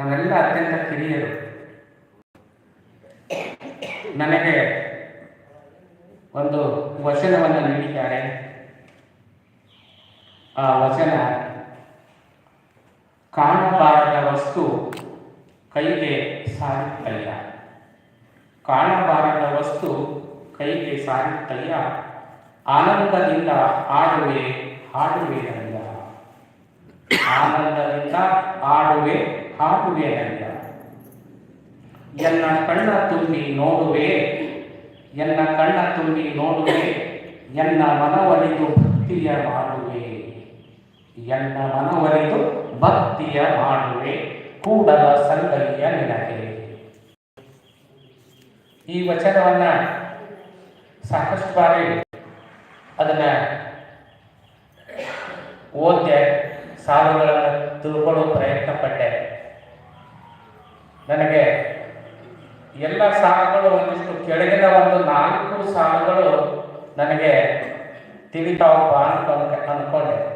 ನಾವೆಲ್ಲ ಅತ್ಯಂತ ಕಿರಿಯರು. ನನಗೆ ಒಂದು ವಚನವನ್ನು ನೀಡಿದ್ದಾರೆ. ಆ ವಚನ, ಕಾಣಬಾರದ ವಸ್ತು ಕೈಗೆ ಸಾರುತ್ತಯ್ಯ. ಕಾಣಬಾರದ ವಸ್ತು ಕೈಗೆ ಸಾರುತ್ತಯ್ಯ. ಆನಂದದಿಂದ ಆಡುವೆ ಹಾಡುವೆ ಅಲ್ಲ ಆನಂದದಿಂದ ಆಡುವೆ ಹಾಡುವೆ ನಂದ ಎನ್ನ ಕಣ್ಣ ತುಂಬಿ ನೋಡುವೆ, ಎನ್ನ ಕಣ್ಣ ತುಂಬಿ ನೋಡುವೆ, ಎನ್ನ ಮನವರಿದು ಭಕ್ತಿಯ ಮಾಡುವೆ. ಎನ್ನ ಮನವರಿದು ಭಕ್ತಿಯ ಮಾಡುವೆ ಕೂಡಲ ಸಂಗಲಿಯ ನಿನಗೆ. ಈ ವಚನವನ್ನ ಸಾಕಷ್ಟು ಬಾರಿ ಅದನ್ನ ಓದ್ದೆ, ಸಾಲುಗಳನ್ನು ತಿಳ್ಕೊಳ್ಳೋ ಪ್ರಯತ್ನ ಪಟ್ಟೆ ನನಗೆ ಎಲ್ಲ ಸಾಲುಗಳು ಒಂದಿಷ್ಟು ಕೆಳಗಿನ ಒಂದು ನಾಲ್ಕು ಸಾಲುಗಳು ನನಗೆ ತಿಳಿತಾವಪ್ಪ ಅಂತ ಅನ್ಕ- ಅನ್ಕೊಂಡೆ.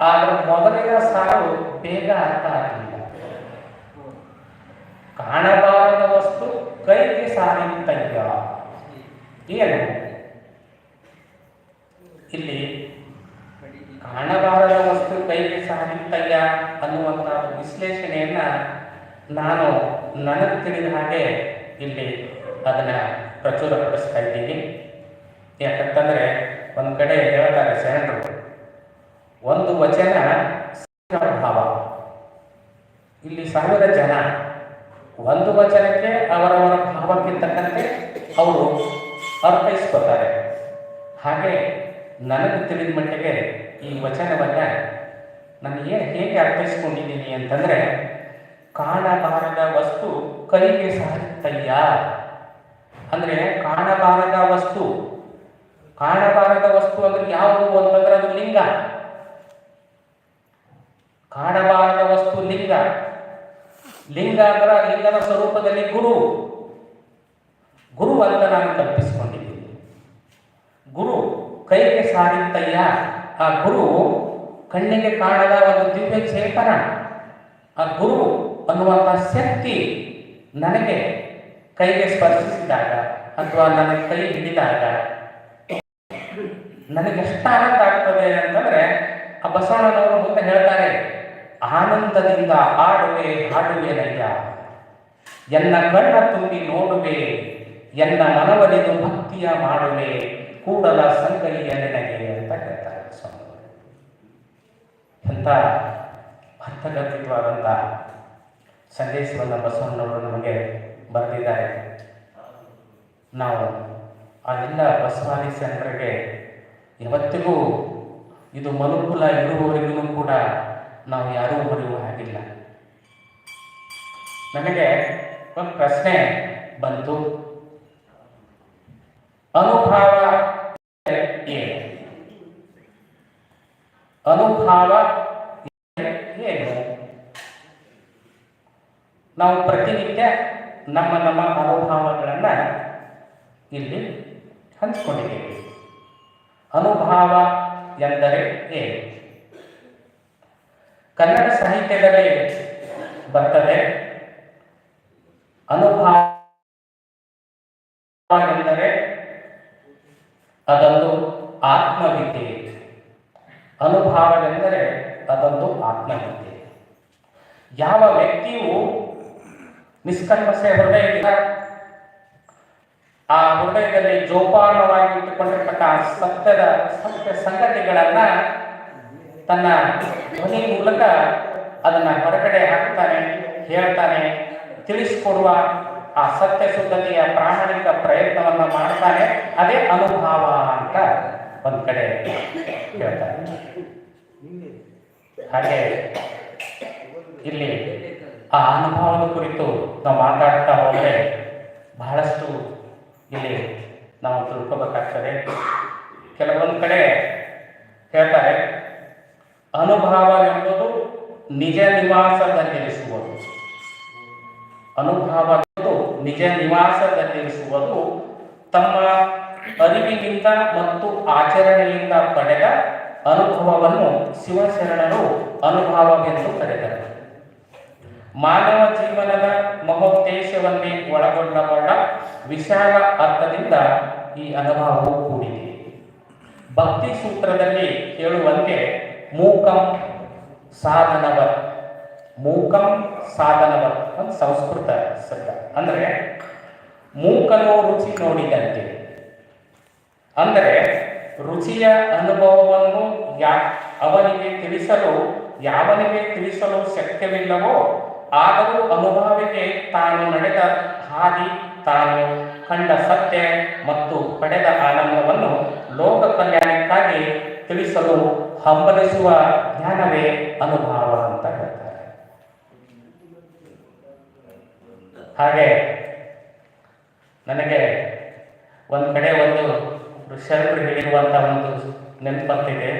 ಆದ್ರೆ ಮೊದಲಿನ ಸಾಲು ಬೇಗ ಅರ್ಥ ಆಗಲಿಲ್ಲ. ಕಾಣಬಾರದ ವಸ್ತು ಕೈಗೆ ಸಾರಿತ್ತಯ್ಯ ಏನು? ಇಲ್ಲಿ ಕಾಣಬಾರದ ವಸ್ತು ಕೈಗೆ ಸಾರಿತ್ತಯ್ಯ ಅನ್ನುವಂತಹ ವಿಶ್ಲೇಷಣೆಯನ್ನ ನಾನು ನನಗೆ ತಿಳಿದ ಹಾಗೆ ಇಲ್ಲಿ ಅದನ್ನು ಪ್ರಚುರಪಡಿಸ್ತಾ ಇದ್ದೀನಿ ಯಾಕಂತಂದರೆ ಒಂದು ಕಡೆ ಹೇಳ್ತಾರೆ ಶರಣರು ಒಂದು ವಚನ ಭಾವ. ಇಲ್ಲಿ ಸಾವಿರ ಜನ, ಒಂದು ವಚನಕ್ಕೆ ಅವರವರ ಭಾವಕ್ಕೆ ತಕ್ಕಂತೆ ಅವರು ಅರ್ಥೈಸ್ಕೋತಾರೆ ಹಾಗೆ ನನಗೆ ತಿಳಿದ ಮಟ್ಟಿಗೆ ಈ ವಚನವನ್ನ ನಾನು ಏನ್ ಹೇಗೆ ಅರ್ಥೈಸ್ಕೊಂಡಿದ್ದೀನಿ ಅಂತಂದ್ರೆ ಕಾಣಬಾರದ ವಸ್ತು ಕೈಗೆ ಸಾರುತ್ತಯ್ಯ ಅಂದ್ರೆ ಕಾಣಬಾರದ ವಸ್ತು ಕಾಣಬಾರದ ವಸ್ತು ಅಂದ್ರೆ ಯಾವುದು ಅಂತಂದ್ರೆ ಅದು ಲಿಂಗ. ಕಾಣಬಾರದ ವಸ್ತು ಲಿಂಗ. ಲಿಂಗ ಅಂದ್ರೆ ಆ ಲಿಂಗದ ಸ್ವರೂಪದಲ್ಲಿ ಗುರು. ಗುರು ಅಂತ ನಾನು ಕಲ್ಪಿಸಿಕೊಂಡಿದ್ದೀನಿ ಗುರು ಕೈಗೆ ಸಾರಿತ್ತಯ್ಯ. ಆ ಗುರು ಕಣ್ಣಿಗೆ ಕಾಣದ ಒಂದು ದಿವ್ಯ ಚೇತನ ಆ ಗುರು ಅನ್ನುವಂಥ ಶಕ್ತಿ ನನಗೆ ಕೈಗೆ ಸ್ಪರ್ಶಿಸಿದಾಗ ಅಥವಾ ನನಗೆ ಕೈ ಹಿಡಿದಾಗ ನನಗೆ ಎಷ್ಟು ಆನಂದ ಆಗ್ತದೆ ಅಂತಂದ್ರೆ ಆ ಬಸವಣ್ಣನವರು ಮುಂದೆ ಹೇಳ್ತಾರೆ, ಆನಂದದಿಂದ ಹಾಡುವೆ ಹಾಡುವೆ ನಯ್ಯ. ಎನ್ನ ಕಣ್ಣ ತುಂಬಿ ನೋಡುವೆ, ಎನ್ನ ಮನವರಿದು ಭಕ್ತಿಯ ಮಾಡುವೆ, ಕೂಡಲ ಸಂಗಲಿಯ ನನಗೆ ಅಂತ ಹೇಳ್ತಾರೆ ಸ್ವಾಮಿ ಎಂಥ ಅರ್ಥಗರ್ಭಿತವಾದಂಥ ಸಂದೇಶವನ್ನು ಬಸವಣ್ಣವರು ನಮಗೆ ಬರೆದಿದ್ದಾರೆ. ನಾವು ಆ ಎಲ್ಲ ಬಸವಾದಿ ಜನರಿಗೆ ಇವತ್ತಿಗೂ ಇದು ಮನುಕುಲ ಇರುವವರೆಗೂ ಕೂಡ ನಾವು ಯಾರೂ ಮರೆಯುವ ಹಾಗಿಲ್ಲ. ನನಗೆ ಒಂದು ಪ್ರಶ್ನೆ ಬಂತು. ಅನುಭಾವ ಏನು ಅನುಭಾವ ಏನು ನಾವು ಪ್ರತಿನಿತ್ಯ ನಮ್ಮ ನಮ್ಮ ಮನೋಭಾವಗಳನ್ನು ಇಲ್ಲಿ ಹಂಚಿಕೊಂಡಿದ್ದೇವೆ. ಅನುಭಾವ ಎಂದರೆ ಏನು? ಕನ್ನಡ ಸಾಹಿತ್ಯದಲ್ಲಿ ಬರ್ತದೆ. ಅನುಭಾವ ಎಂದರೆ ಅದೊಂದು ಆತ್ಮವಿದ್ಯೆ. ಅನುಭಾವವೆಂದರೆ ಅದೊಂದು ಆತ್ಮವಿದ್ಯೆ. ಯಾವ ವ್ಯಕ್ತಿಯು ನಿಷ್ಕಲ್ಮಸೆ ಹೃದಯದಿಂದ ಆ ಹೃದಯದಲ್ಲಿ ಜೋಪಾನವಾಗಿ ಇಟ್ಟುಕೊಂಡಿರ್ತಕ್ಕ ಸತ್ಯದ ಸತ್ಯ ಸಂಗತಿಗಳನ್ನ ತನ್ನ ಧ್ವನಿ ಮೂಲಕ ಅದನ್ನ ಹೊರಗಡೆ ಹಾಕ್ತಾನೆ, ಹೇಳ್ತಾನೆ, ತಿಳಿಸಿಕೊಡುವ ಆ ಸತ್ಯ ಶುದ್ಧತೆಯ ಪ್ರಾಮಾಣಿಕ ಪ್ರಯತ್ನವನ್ನ ಮಾಡ್ತಾನೆ, ಅದೇ ಅನುಭವ ಅಂತ ಒಂದ್ ಕಡೆ ಹೇಳ್ತಾರೆ. ಹಾಗೆ ಇಲ್ಲಿ ಆ ಅನುಭವದ ಕುರಿತು ನಾವು ಮಾತಾಡ್ತಾ ಹೋದ್ರೆ ಬಹಳಷ್ಟು ಇಲ್ಲಿ ನಾವು ತಿಳ್ಕೋಬೇಕಾಗ್ತದೆ. ಕೆಲವೊಂದು ಕಡೆ ಹೇಳ್ತಾರೆ ಅನುಭವ ಎಂಬುದು ನಿಜ ನಿವಾಸದಲ್ಲಿರಿಸುವುದು. ಅನುಭವ ಎಂಬುದು ನಿಜ ನಿವಾಸದಲ್ಲಿರಿಸುವುದು ತಮ್ಮ ಅರಿವಿಗಿಂತ ಮತ್ತು ಆಚರಣೆಯಿಂದ ಪಡೆದ ಅನುಭವವನ್ನು ಶಿವಶರಣರು ಅನುಭವವೆಂದು ಕರೆದರು. ಮಾನವ ಜೀವನದ ಮಹೋದ್ದೇಶವನ್ನೇ ಒಳಗೊಂಡಬಲ್ಲ ವಿಶಾಲ ಅರ್ಥದಿಂದ ಈ ಅನುಭವವು ಕೂಡಿದೆ. ಭಕ್ತಿ ಸೂತ್ರದಲ್ಲಿ ಹೇಳುವಂತೆ ಮೂಕಂ ಸಾಧನವತ್ ಮೂಕಂ ಸಾಧನವತ್ ಒಂದು ಸಂಸ್ಕೃತ ಶಬ್ದ. ಅಂದರೆ ಮೂಕನು ರುಚಿ ನೋಡಿದಂತೆ. ಅಂದರೆ ರುಚಿಯ ಅನುಭವವನ್ನು ಯಾ ಅವನಿಗೆ ತಿಳಿಸಲು, ಯಾವನಿಗೆ ತಿಳಿಸಲು ಶಕ್ಯವಿಲ್ಲವೋ ಆದರೂ ಅನುಭವಕ್ಕೆ ತಾನು ನಡೆದ ಹಾದಿ, ತಾನು ಕಂಡ ಸತ್ಯ ಮತ್ತು ಪಡೆದ ಆನಂದವನ್ನು ಲೋಕ ಕಲ್ಯಾಣಕ್ಕಾಗಿ ತಿಳಿಸಲು ಹಂಬಲಿಸುವ ಜ್ಞಾನವೇ ಅನುಭವ ಅಂತ ಹೇಳ್ತಾರೆ. ಹಾಗೆ ನನಗೆ ಒಂದು ಕಡೆ ಒಂದು ಋಷರು ಹೇಳಿರುವಂತಹ ಒಂದು ನೆನಪಂತಿದೆ.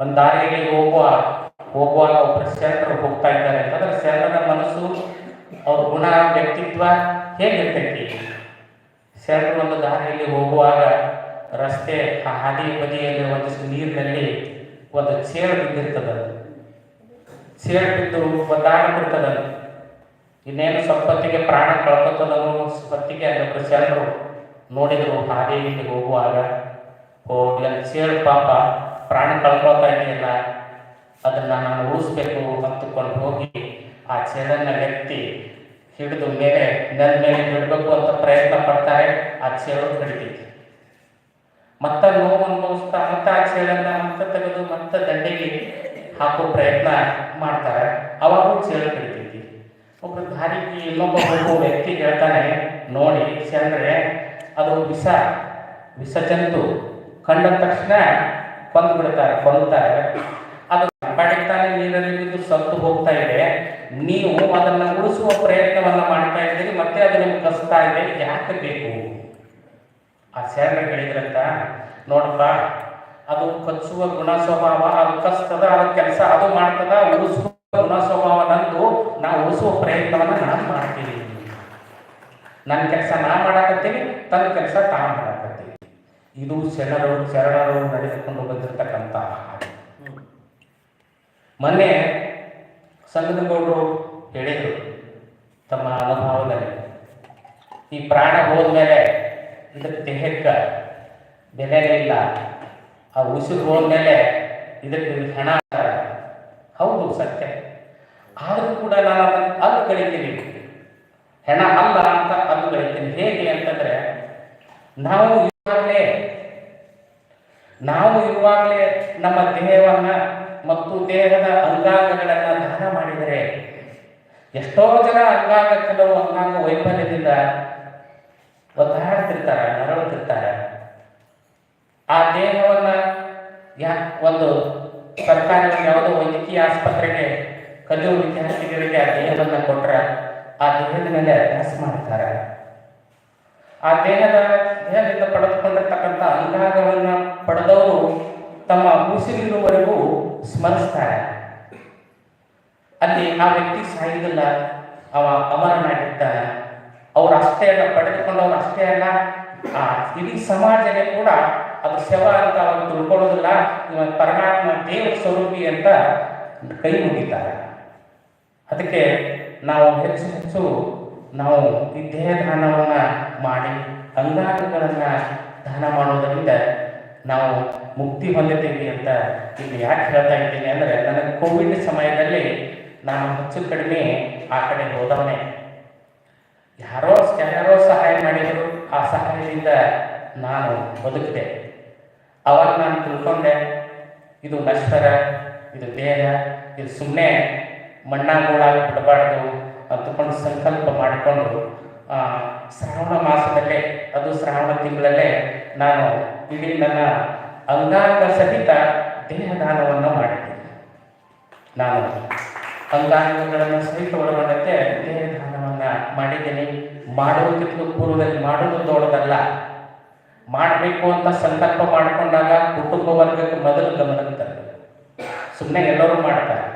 ಒಂದು ದಾರಿಯಲ್ಲಿ ಹೋಗುವ ಹೋಗುವಾಗ ಒಬ್ಬರು ಶರಣರು ಹೋಗ್ತಾ ಇದ್ದಾರೆ. ಅಂತಂದ್ರೆ ಶರಣರ ಮನಸ್ಸು ಅವ್ರ ಗುಣ, ವ್ಯಕ್ತಿತ್ವ ಹೇಗಿರ್ತೈತಿ? ಶರಣರು ಒಂದು ದಾರಿಯಲ್ಲಿ ಹೋಗುವಾಗ ರಸ್ತೆ, ಆ ಹಾದಿ ಬದಿಯಲ್ಲಿ ಒಂದಿಷ್ಟು ನೀರಿನಲ್ಲಿ ಒಂದು ಚೇಳು ಬಿದ್ದಿರ್ತದ. ಚೇಳು ಬಿದ್ದು ಒಂದಾಗಿರ್ತದ ಇನ್ನೇನು ಸಂಪತ್ತಿಗೆ ಪ್ರಾಣ ಕಳ್ಕೊತದನು ಸಂಪತ್ತಿಗೆ ಅಲ್ಲೊಬ್ಬರು ಶರಣರು ನೋಡಿದರು ಹಾದಿಯಲ್ಲಿ ಹೋಗುವಾಗ ಹೋಗಿ ಚೇಳು ಪಾಪ, ಪ್ರಾಣ ಕಳ್ಕೊತಾ ಇದೆಯಲ್ಲ. ಅದನ್ನ ನಾನು ಉಳಿಸ್ಬೇಕು ಅಂತಕೊಂಡು ಹೋಗಿ ಆ ಚೇಳನ್ನ ವ್ಯಕ್ತಿ ಹಿಡಿದು ಮೇಲೆ, ನೆಲ ಮೇಲೆ ಬಿಡಬೇಕು ಅಂತ ಪ್ರಯತ್ನ ಪಡ್ತಾರೆ, ಆ ಚೇಳು ಹಿಡಿತೈತಿ. ಮತ್ತ ನೋವು ಅನುಭವಿಸ್ತಾ ಮತ್ತೆ ಆ ಚೇಳನ್ನ ಮತ್ತೆ ತೆಗೆದು ಮತ್ತ ದಂಡೆಗೆ ಹಾಕೋ ಪ್ರಯತ್ನ ಮಾಡ್ತಾರೆ. ಅವಾಗ ಚೇಳು ಹಿಡಿತೈತಿ. ಒಬ್ರು ದಾರಿಗೆ ಇನ್ನೊಬ್ಬ ಒಬ್ಬ ವ್ಯಕ್ತಿ ಹೇಳ್ತಾನೆ, ನೋಡಿ ಚಂದ್ರೆ, ಅದು ವಿಷ ವಿಷ ಜಂತು ಕಂಡ ತಕ್ಷಣ ಕೊಂದು ಬಿಡ್ತಾರೆ ಕೊಲ್ತಾರೆ ಅದು ಪಡಿತಾನೆ ನೀರಲ್ಲಿ ಬಿದ್ದು ಸತ್ತು ಹೋಗ್ತಾ ಇದೆ. ನೀವು ಅದನ್ನ ಉಳಿಸುವ ಪ್ರಯತ್ನವನ್ನ ಮಾಡ್ತಾ ಇದ್ದೀರಿ, ಮತ್ತೆ ಅದು ನಿಮ್ಗೆ ಕಸ್ತಾ ಇದೆ. ಯಾಕೆ ಬೇಕು? ಆ ಶರಣ ಹೇಳಿದ್ರಂತ ನೋಡಪ್ಪ, ಅದು ಕಚ್ಚುವ ಗುಣ ಸ್ವಭಾವ, ಅದು ಕಸ್ತದ, ಅದು ಕೆಲಸ, ಅದು ಮಾಡ್ತದ, ಉಳಿಸುವ ಗುಣ ಸ್ವಭಾವ ನಂದು, ನಾ ಉಳಿಸುವ ಪ್ರಯತ್ನವನ್ನ ನಾನು ಮಾಡ್ತೀನಿ. ನನ್ನ ಕೆಲಸ ನಾ ಮಾಡಾಕತ್ತೀನಿ ತನ್ನ ಕೆಲಸ ತಾನು ಮಾಡಾಕತ್ತೀನಿ. ಇದು ಶರಣರು ಶರಣರು ನಡೆದುಕೊಂಡು ಬಂದಿರತಕ್ಕಂಥ ಹಾಗೆ ಮೊನ್ನೆ ಸಂಗನಗೌಡರು ಹೇಳಿದರು ತಮ್ಮ ಅನುಭವದಲ್ಲಿ, ಈ ಪ್ರಾಣ ಹೋದ್ಮೇಲೆ ಇದಕ್ಕೆ ದೇಹಕ್ಕೆ ಬೆಲೆ ಇಲ್ಲ, ಆ ಉಸಿರು ಹೋದ್ಮೇಲೆ ಇದಕ್ಕೆ ಹಣ. ಹೌದು, ಸತ್ಯ. ಆದರೂ ಕೂಡ ನಾನು ಅದನ್ನು ಅಲ್ಲಿ ಕಳಿತೀನಿ. ಹೆಣ ಅಲ್ಲ ಅಂತ ಅಲ್ಲಿ ಕಳಿತೀನಿ. ಹೇಗೆ ಅಂತಂದ್ರೆ, ನಾವು ಇರುವಾಗಲೇ ನಾವು ಇರುವಾಗಲೇ ನಮ್ಮ ದೇಹವನ್ನ ಮತ್ತು ದೇಹದ ಅಂಗಾಂಗಗಳನ್ನ ದಾನ ಮಾಡಿದರೆ ಎಷ್ಟೋ ಜನ ಅಂಗಾಂಗ ಕೆಲವು ಅಂಗಾಂಗ ವೈಫಲ್ಯದಿಂದ ಒದ್ದಾಡ್ತಿರ್ತಾರೆ, ನರಳುತ್ತಿರ್ತಾರೆ. ಆ ದೇಹವನ್ನ ಯಾ ಒಂದು ಸರ್ಕಾರಿ ಯಾವುದೋ ವೈದ್ಯಕೀಯ ಆಸ್ಪತ್ರೆಗೆ ಕಲಿಯುವ ವಿದ್ಯಾರ್ಥಿಗಳಿಗೆ ಆ ದೇಹವನ್ನು ಕೊಟ್ಟರೆ ಆ ದೇಹದ ಮೇಲೆ ಅಭ್ಯಾಸ ಮಾಡ್ತಾರೆ. ಆ ದೇಹದ, ದೇಹದಿಂದ ಪಡೆದುಕೊಂಡಿರ್ತಕ್ಕಂಥ ಅಂಗಾಂಗವನ್ನ ಪಡೆದವರು ತಮ್ಮ ಉಸಿರಿರುವವರೆಗೂ ಸ್ಮರಿಸ್ತಾರೆ. ಅಲ್ಲಿ ಆ ವ್ಯಕ್ತಿ ಸಾಯುವುದಿಲ್ಲ. ಅವ ಅಮರನಾಗಿರ್ತಾನೆ ಅವ್ರು ಅಷ್ಟೇ ಅಲ್ಲ, ಪಡೆದುಕೊಂಡವ್ರು ಅಷ್ಟೇ ಅಲ್ಲ. ಆ ಇಡೀ ಸಮಾಜನೇ ಕೂಡ ಅದು ಶವ ಅಂತ ಅವರು ತಿಳ್ಕೊಳ್ಳೋದಿಲ್ಲ. ಇವ ಪರಮಾತ್ಮ ದೇವ ಸ್ವರೂಪಿ ಅಂತ ಕೈ ಮುಗಿತಾರೆ. ಅದಕ್ಕೆ ನಾವು ಹೆಚ್ಚು ಹೆಚ್ಚು ನಾವು ಈ ದೇಹ ದಾನವನ್ನು ಮಾಡಿ ಅಂಗಾಂಗಗಳನ್ನು ದಾನ ಮಾಡೋದರಿಂದ ನಾವು ಮುಕ್ತಿ ಹೊಂದಿದ್ದೀವಿ ಅಂತ ಇಲ್ಲಿ ಯಾಕೆ ಹೇಳ್ತಾ ಇದ್ದೀನಿ ಅಂದರೆ ನನಗೆ ಕೋವಿಡ್ ಸಮಯದಲ್ಲಿ ನಾನು ಹೆಚ್ಚು ಕಡಿಮೆ ಆ ಕಡೆ ಹೋದವನೇ. ಯಾರೋ ಯಾರೋ ಸಹಾಯ ಮಾಡಿದರು, ಆ ಸಹಾಯದಿಂದ ನಾನು ಬದುಕಿದೆ. ಅವಾಗ ನಾನು ತಿಳ್ಕೊಂಡೆ, ಇದು ನಶ್ವರ ಇದು ದೇಹ, ಇದು ಸುಮ್ಮನೆ ಮಣ್ಣಾಗೂಳಾಗಿ ಬಿಡಬಾರ್ದು ಅಂತಕೊಂಡು ಸಂಕಲ್ಪ ಮಾಡಿಕೊಂಡು ಶ್ರಾವಣ ಮಾಸದಲ್ಲೇ, ಅದು ಶ್ರಾವಣ ತಿಂಗಳಲ್ಲೇ ನಾನು ನನ್ನ ಅಂಗಾಂಗ ಸಹಿತ ದೇಹದಾನವನ್ನು ಮಾಡಿದ್ದೀನಿ ನಾನು ಅಂಗಾಂಗಗಳನ್ನು ಸಹಿತ ಒಳಗೊಂಡಂತೆ ದೇಹದಾನವನ್ನು ಮಾಡಿದ್ದೀನಿ. ಮಾಡುವುದಕ್ಕಿಂತ ಪೂರ್ವದಲ್ಲಿ ಮಾಡುವುದು ದೊಡ್ಡದಲ್ಲ. ಮಾಡಬೇಕು ಅಂತ ಸಂಕಲ್ಪ ಮಾಡಿಕೊಂಡಾಗ ಕುಟುಂಬ ವರ್ಗಕ್ಕೆ ಮೊದಲು ಗಮನಕ್ಕೆ ಸುಮ್ಮನೆ ಎಲ್ಲರೂ ಮಾಡ್ತಾರೆ.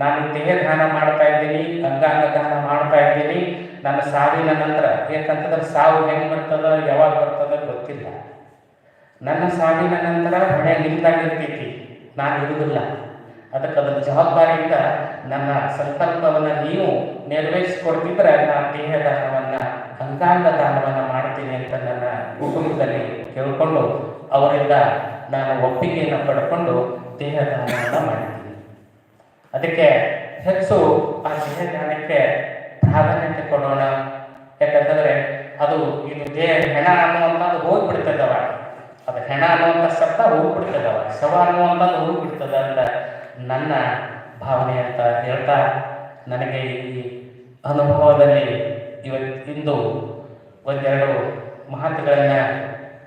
ನಾನು ದೇಹ ದಾನ ಮಾಡ್ತಾ ಇದ್ದೀನಿ ಅಂಗಾಂಗ ದಾನ ಮಾಡ್ತಾ ಇದ್ದೀನಿ. ನನ್ನ ಸಾವಿನ ನಂತರ ಯಾಕಂತಂದ್ರೆ ಸಾವು ಹೆಂಗೆ ಬರ್ತದ, ಯಾವಾಗ ಬರ್ತದ ಗೊತ್ತಿಲ್ಲ. ನನ್ನ ಸಾವಿನ ನಂತರ ಹೊಣೆ ನಿಮ್ದಾಗಿರ್ತೈತಿ, ನಾನು ಇರುವುದಿಲ್ಲ. ಅದಕ್ಕೆ ಅದರ ಜವಾಬ್ದಾರಿಯಿಂದ ನನ್ನ ಸಂಕಲ್ಪವನ್ನು ನೀವು ನೆರವೇರಿಸಿಕೊಡ್ತಿದ್ರೆ ನಾನು ದೇಹದಾನವನ್ನ ಅಂಗಾಂಗ ದಾನವನ್ನು ಮಾಡ್ತೀನಿ ಅಂತ ನನ್ನ ಕುಟುಂಬದಲ್ಲಿ ಕೇಳಿಕೊಂಡು ಅವರಿಂದ ನಾನು ಒಪ್ಪಿಗೆಯನ್ನು ಪಡ್ಕೊಂಡು ದೇಹದಾನವನ್ನ ಮಾಡಿದ್ದೀನಿ. ಅದಕ್ಕೆ ಹೆಚ್ಚು ಆ ದೇಹದಾನಕ್ಕೆ ಪ್ರಾಧಾನ್ಯತೆ ಕೊಡೋಣ. ಯಾಕಂತಂದ್ರೆ ಅದು ಇದು ದೇಹ, ಹೆಣ ಅನ್ನುವಂಥದ್ದು ಹೋಗ್ಬಿಡ್ತದವ ಅದು ಹೆಣ ಅನ್ನುವಂಥ ಶಬ್ದ ಹೋಗ್ಬಿಡ್ತದವ ಶವ ಅನ್ನುವಂಥದ್ದು ಹೋಗ್ಬಿಡ್ತದ ಅಂತ ನನ್ನ ಭಾವನೆ ಅಂತ ಹೇಳ್ತಾ ನನಗೆ ಈ ಅನುಭವದಲ್ಲಿ ಇವತ್ತಿಂದು ಒಂದೆರಡು ಮಾತುಗಳನ್ನು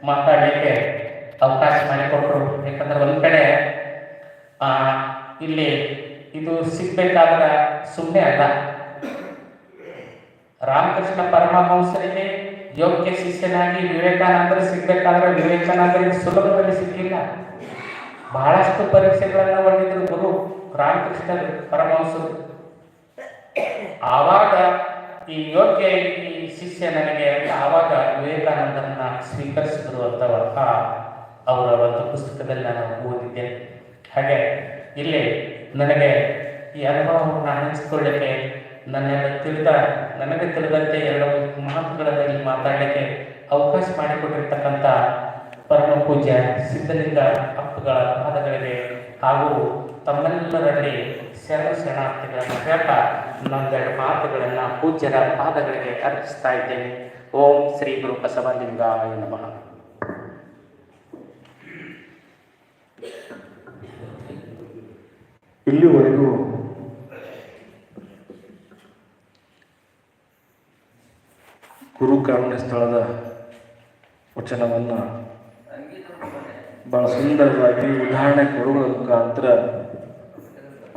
ಮಾತಾಡಲಿಕ್ಕೆ ಅವಕಾಶ ಮಾಡಿಕೊಟ್ರು. ಯಾಕಂದ್ರೆ ಒಂದು ಕಡೆ ಇಲ್ಲಿ ಇದು ಸಿಗ್ಬೇಕಾದ್ರೆ ಸುಮ್ಮನೆ ಅಲ್ಲ. ರಾಮಕೃಷ್ಣ ಪರಮಹಂಸರಿಗೆ ಯೋಗ್ಯ ಶಿಷ್ಯನಾಗಿ ವಿವೇಕಾನಂದರು ಸಿಗ್ಬೇಕಾದ್ರೆ ವಿವೇಕಾನಂದರಿಗೆ ಸುಲಭದಲ್ಲಿ ಸಿಗಲಿಲ್ಲ. ಬಹಳಷ್ಟು ಪರೀಕ್ಷೆಗಳನ್ನು ಒಳ್ಳಿದ್ರು ಗುರು ರಾಮಕೃಷ್ಣ ಪರಮಹಂಸರು. ಆವಾಗ ಈ ಯೋಗ್ಯ ಈ ಶಿಷ್ಯ ನನಗೆ ಆವಾಗ ವಿವೇಕಾನಂದರನ್ನ ಸ್ವೀಕರಿಸಿದ್ರು ಅಂತ ಅವರ ಒಂದು ಪುಸ್ತಕದಲ್ಲಿ ನಾನು ಓದಿದ್ದೆ. ಹಾಗೆ ಇಲ್ಲಿ ನನಗೆ ಈ ಅನುಭವವನ್ನು ಹಂಚಿಕೊಳ್ಳಿಕ್ಕೆ ನನ್ನೆಲ್ಲ ತಿಳಿದ ನನಗೆ ತಿಳಿದಂತೆ ಎರಡು ಮಾತುಗಳನ್ನು ಇಲ್ಲಿ ಮಾತಾಡಲಿಕ್ಕೆ ಅವಕಾಶ ಮಾಡಿಕೊಟ್ಟಿರ್ತಕ್ಕಂಥ ಪರಮ ಪೂಜ್ಯ ಸಿದ್ಧಲಿಂಗ ಅಪ್ಪಗಳ ಪಾದಗಳಿವೆ ಹಾಗೂ ತಮ್ಮೆಲ್ಲರಲ್ಲಿ ಶರಣ ಶರಣಾರ್ಥಿಗಳನ್ನು ಹೇಳ್ತಾ ನಮ್ಮೆರಡು ಮಾತುಗಳನ್ನು ಪೂಜ್ಯರ ಪಾದಗಳಿಗೆ ಅರ್ಪಿಸ್ತಾ ಇದ್ದೇನೆ. ಓಂ ಶ್ರೀ ಗುರು ಬಸವಲಿಂಗಾಯ ನಮಃ. ಇಲ್ಲಿವರೆಗೂ ಗುರು ಕಾರುಣ್ಯ ಸ್ಥಳದ ವಚನವನ್ನು ಬಹಳ ಸುಂದರವಾಗಿ ಉದಾಹರಣೆ ಕೊಡುವ ಮುಖಾಂತರ